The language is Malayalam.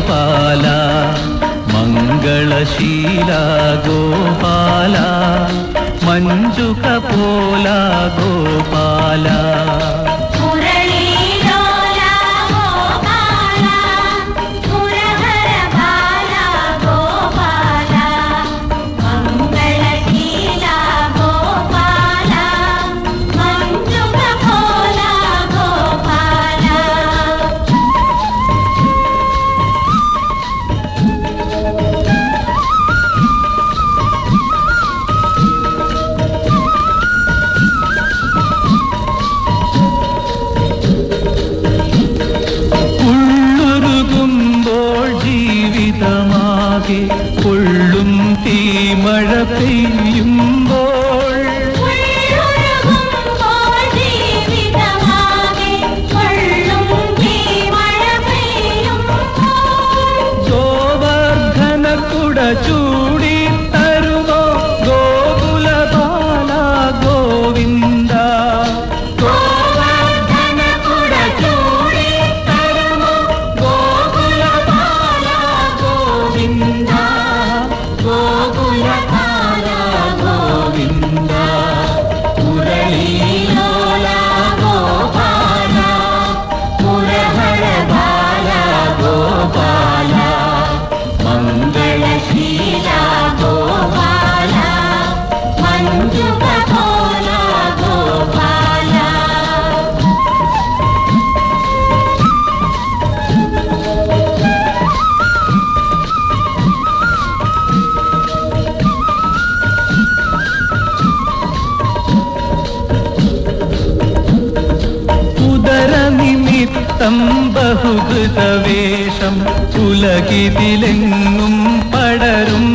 गोपाला मङ्गलशीला गोपाला കൊള്ളും പൊള്ളും തീമഴ പെയ്യുമ്പോൾ. ഗോവർദ്ധന കുടച്ചു ഭക്തം ബഹുകൃതവേഷം ഉലകിതിലെങ്ങും പടരും